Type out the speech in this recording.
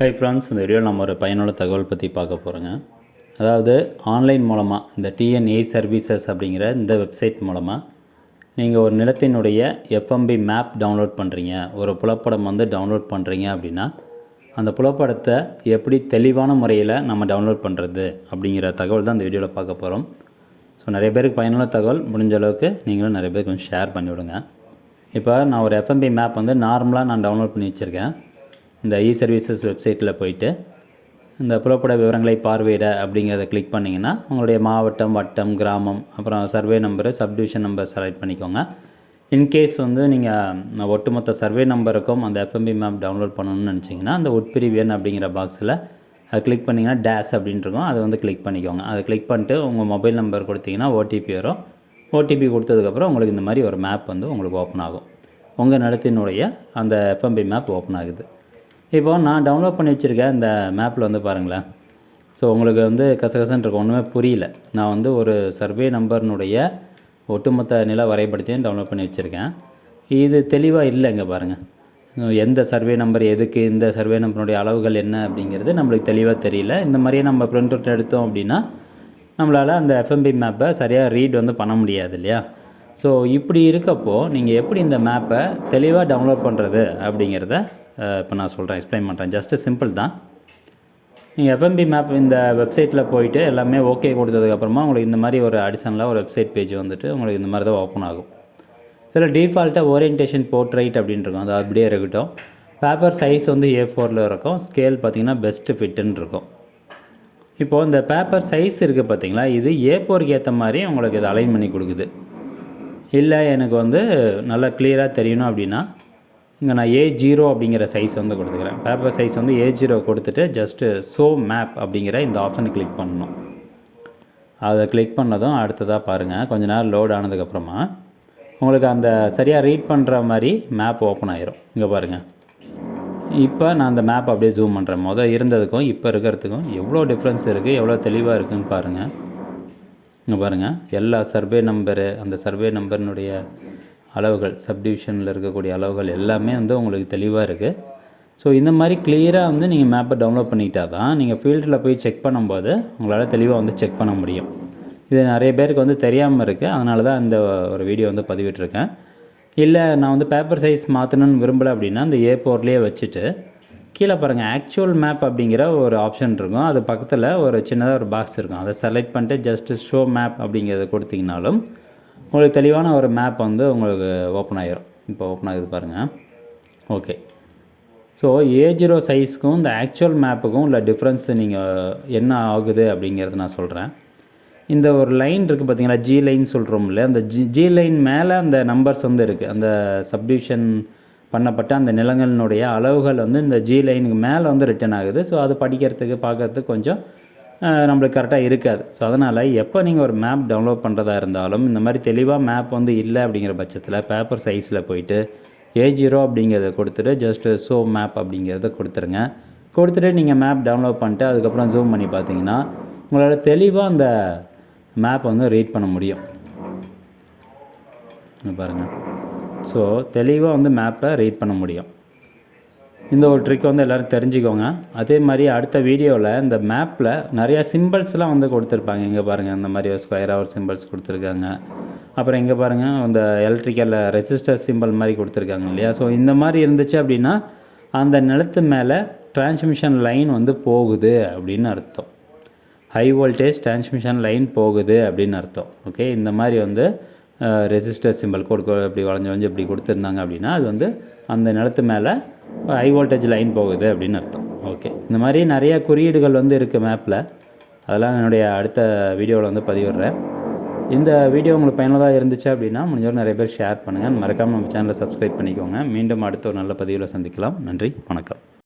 Hi friends இந்த வீடியோவில் நம்ம ஒரு பயனுள்ள தகவல் பற்றி பார்க்க போகிறோங்க அதாவது ஆன்லைன் மூலமாக இந்த டிஎன்ஏ சர்வீசஸ் அப்படிங்கிற இந்த வெப்சைட் மூலமாக நீங்கள் ஒரு நிலத்தினுடைய எஃப்எம்பி மேப் டவுன்லோட் பண்ணுறீங்க ஒரு புலப்படம் வந்து டவுன்லோட் பண்ணுறீங்க அப்படின்னா அந்த புலப்படத்தை எப்படி தெளிவான முறையில் நம்ம டவுன்லோட் பண்ணுறது அப்படிங்கிற தகவல் தான் இந்த வீடியோவில் பார்க்க போகிறோம் ஸோ நிறைய பேருக்கு பயனுள்ள தகவல் முடிஞ்ச அளவுக்கு நீங்களும் நிறைய பேருக்கு கொஞ்சம் ஷேர் பண்ணிவிடுங்க. இப்போ நான் ஒரு எஃப்எம்பி மேப் வந்து நார்மலாக நான் டவுன்லோட் பண்ணி வச்சுருக்கேன். இந்த இ சர்வீசஸ் வெப்சைட்டில் போயிட்டு இந்த புலப்பட விவரங்களை பார்வையிட அப்படிங்கிறத கிளிக் பண்ணிங்கன்னா உங்களுடைய மாவட்டம் வட்டம் கிராமம் அப்புறம் survey number subdivision number select பண்ணிக்கோங்க. இன்கேஸ் வந்து நீங்கள் ஒட்டுமொத்த சர்வே நம்பருக்கும் அந்த எஃப்எம்பி மேப் டவுன்லோட் பண்ணணும்னு நினச்சிங்கன்னா அந்த உட்பிரிவியன் அப்படிங்கிற பாக்ஸில் அதை கிளிக் பண்ணிங்கன்னா டேஸ் அப்படின்ட்டுருக்கும் அதை வந்து கிளிக் பண்ணிக்கோங்க. அதை கிளிக் பண்ணிட்டு உங்கள் மொபைல் நம்பர் கொடுத்தீங்கன்னா ஓடிபி வரும். ஓடிபி கொடுத்ததுக்கப்புறம் உங்களுக்கு இந்த மாதிரி ஒரு மேப் வந்து உங்களுக்கு ஓப்பன் ஆகும். உங்கள் நிலத்தினுடைய அந்த எஃப்எம்பி மேப் ஓப்பன் ஆகுது. இப்போ நான் டவுன்லோட் பண்ணி வச்சுருக்கேன் இந்த மேப்பில் வந்து பாருங்களேன். ஸோ உங்களுக்கு வந்து கசகசன்னு இருக்கும். ஒன்றுமே புரியல. நான் வந்து ஒரு சர்வே நம்பர்னுடைய ஒட்டுமொத்த நில வரைபடத்தையும் டவுன்லோட் பண்ணி வச்சுருக்கேன். இது தெளிவாக இல்லை இங்கே பாருங்கள் எந்த சர்வே நம்பர் எதுக்கு இந்த சர்வே நம்பருடைய அளவுகள் என்ன அப்படிங்கிறது நம்மளுக்கு தெளிவாக தெரியல. இந்த மாதிரியே நம்ம பிரிண்ட் அவுட் எடுத்தோம் அப்படின்னா நம்மளால் அந்த எஃப்எம்பி மேப்பை சரியாக ரீட் வந்து பண்ண முடியாது இல்லையா? ஸோ இப்படி இருக்கப்போ நீங்கள் எப்படி இந்த மேப்பை தெளிவாக டவுன்லோட் பண்ணுறது அப்படிங்கிறத இப்போ நான் சொல்கிறேன் எக்ஸ்பிளைன் பண்ணுறேன். ஜஸ்ட்டு சிம்பிள் தான். நீங்கள் எஃப்எம்பி மேப் இந்த வெப்சைட்டில் போயிட்டு எல்லாமே ஓகே கொடுத்ததுக்கப்புறமா உங்களுக்கு இந்த மாதிரி ஒரு அடிஷனலாக ஒரு வெப்சைட் பேஜ் வந்துட்டு உங்களுக்கு இந்த மாதிரி தான் ஓப்பன் ஆகும். இதில் டிஃபால்ட்டாக ஓரியன்டேஷன் போர்ட்ரைட் அப்படின்ட்டு இருக்கும். அது அப்படியே இருக்கட்டும். பேப்பர் சைஸ் வந்து ஏ ஃபோரில் இருக்கும். ஸ்கேல் பார்த்திங்கன்னா பெஸ்ட்டு ஃபிட்டுன்னு இருக்கும். இப்போது இந்த பேப்பர் சைஸ் இருக்குது பார்த்தீங்களா? இது ஏ ஃபோருக்கு ஏற்ற மாதிரி உங்களுக்கு இது அலைன் பண்ணி கொடுக்குது. இல்லை எனக்கு வந்து நல்லா கிளியராக தெரியணும் அப்படின்னா இங்கே நான் ஏ ஜீரோ அப்படிங்கிற சைஸ் வந்து கொடுத்துக்கிறேன். பேப்பர் சைஸ் வந்து ஏ ஜீரோ கொடுத்துட்டு ஜஸ்ட்டு ஷோ மேப் அப்படிங்கிற இந்த ஆப்ஷனை கிளிக் பண்ணணும். அதை கிளிக் பண்ணதும் அடுத்ததாக பாருங்கள் கொஞ்ச நேரம் லோட் ஆனதுக்கப்புறமா உங்களுக்கு அந்த சரியாக ரீட் பண்ணுற மாதிரி மேப் ஓப்பன் ஆயிரும். இங்கே பாருங்கள் இப்போ நான் அந்த மேப் அப்படியே ஜூம் பண்ணுறேன் மொதல் இருந்ததுக்கும் இப்போ இருக்கிறதுக்கும் எவ்வளோ டிஃப்ரென்ஸ் இருக்குது எவ்வளோ தெளிவாக இருக்குதுன்னு பாருங்கள் இங்கே பாருங்கள் எல்லா சர்வே நம்பரு அந்த சர்வே நம்பர்னுடைய அளவுகள் சப்டிவிஷனில் இருக்கக்கூடிய அளவுகள் எல்லாமே வந்து உங்களுக்கு தெளிவாக இருக்குது ஸோ இந்த மாதிரி கிளியராக வந்து நீங்கள் மேப்பை டவுன்லோட் பண்ணிக்கிட்டா தான் நீங்கள் ஃபீல்டில் போய் செக் பண்ணும்போது உங்களால் தெளிவாக வந்து செக் பண்ண முடியும். இது நிறைய பேருக்கு வந்து தெரியாமல் இருக்குது அதனால தான் இந்த ஒரு வீடியோ வந்து பதிவிட்டிருக்கேன். இல்லை நான் வந்து பேப்பர் சைஸ் மாற்றணும்னு விரும்பலை அப்படின்னா அந்த ஏ போர்ட்லேயே வச்சுட்டு கீழே பாருங்கள் ஆக்சுவல் மேப் அப்படிங்கிற ஒரு ஆப்ஷன் இருக்கும். அது பக்கத்தில் ஒரு சின்னதாக ஒரு பாக்ஸ் இருக்கும். அதை செலக்ட் பண்ணிட்டு ஜஸ்ட்டு ஷோ மேப் அப்படிங்கிறத கொடுத்தீங்கனாலும் உங்களுக்கு தெளிவான ஒரு மேப் வந்து உங்களுக்கு ஓப்பன் ஆகிரும் இப்போ ஓப்பன் ஆகுது பாருங்கள் ஓகே ஸோ ஏ ஜீரோ சைஸ்க்கும் இந்த ஆக்சுவல் மேப்புக்கும் உள்ள டிஃப்ரென்ஸ் நீங்கள் என்ன ஆகுது அப்படிங்கிறது நான் சொல்கிறேன் இந்த ஒரு லைன் இருக்குது பார்த்தீங்களா ஜி லைன் சொல்கிறோம்ல அந்த ஜி ஜி லைன் மேலே அந்த நம்பர்ஸ் வந்து இருக்குது அந்த சப்டிவிஷன் பண்ணப்பட்ட அந்த நிலங்களினுடைய அளவுகள் வந்து இந்த ஜி லைனுக்கு மேலே வந்து ரிட்டர்ன் ஆகுது. ஸோ அது படிக்கிறதுக்கு பார்க்கறதுக்கு கொஞ்சம் நம்மளுக்கு கரெக்டாக இருக்காது. ஸோ அதனால் எப்போ நீங்கள் ஒரு மேப் டவுன்லோட் பண்ணுறதா இருந்தாலும் இந்த மாதிரி தெளிவாக மேப் வந்து இல்லை அப்படிங்கிற பட்சத்தில் பேப்பர் சைஸில் போயிட்டு ஏ ஜீரோ அப்படிங்கிறத கொடுத்துட்டு ஜஸ்ட்டு ஷோ மேப் அப்படிங்கிறத கொடுத்துருங்க. கொடுத்துட்டு நீங்கள் மேப் டவுன்லோட் பண்ணிட்டு அதுக்கப்புறம் ஜூம் பண்ணி பார்த்தீங்கன்னா உங்களால் தெளிவாக அந்த மேப் வந்து ரீட் பண்ண முடியும். பாருங்கள் ஸோ தெளிவாக வந்து மேப்பை ரீட் பண்ண முடியும். இந்த ஒரு ட்ரிக் வந்து எல்லோரும் தெரிஞ்சுக்கோங்க. அதே மாதிரி அடுத்த வீடியோவில் இந்த மேப்பில் நிறையா சிம்பிள்ஸ்லாம் வந்து கொடுத்துருப்பாங்க. இங்கே பாருங்கள் இந்த மாதிரி ஒரு ஸ்கொயராக ஒரு சிம்பிள்ஸ் கொடுத்துருக்காங்க. அப்புறம் இங்கே பாருங்கள் இந்த எலக்ட்ரிக்கலில் ரெசிஸ்டர் சிம்பிள் மாதிரி கொடுத்துருக்காங்க இல்லையா? ஸோ இந்த மாதிரி இருந்துச்சு அப்படின்னா அந்த நிலத்து மேலே டிரான்ஸ்மிஷன் லைன் வந்து போகுது அப்படின்னு அர்த்தம். ஹை வோல்டேஜ் டிரான்ஸ்மிஷன் லைன் போகுது அப்படின்னு அர்த்தம். ஓகே இந்த மாதிரி வந்து ரெசிஸ்டர் சிம்பிள் கொடுக்க இப்படி வளைஞ்சு வளைஞ்சு இப்படி கொடுத்துருந்தாங்க அப்படின்னா அது வந்து அந்த நிலத்து மேலே ஹை வோல்டேஜ் லைன் போகுது அப்படின்னு அர்த்தம். ஓகே. இந்த மாதிரி நிறைய குறியீடுகள் வந்து இருக்குது மேப்பில் அதெல்லாம் என்னுடைய அடுத்த வீடியோவில் வந்து பதிவிடுறேன். இந்த வீடியோ உங்களுக்கு பயனுள்ளதாக இருந்துச்சு அப்படின்னா முடிஞ்சவரை நிறைய பேர் ஷேர் பண்ணுங்கள் மறக்காமல் நம்ம சேனலை சப்ஸ்கிரைப் பண்ணிக்கோங்க. மீண்டும் அடுத்த ஒரு நல்ல பதிவில் சந்திக்கலாம். நன்றி. வணக்கம்.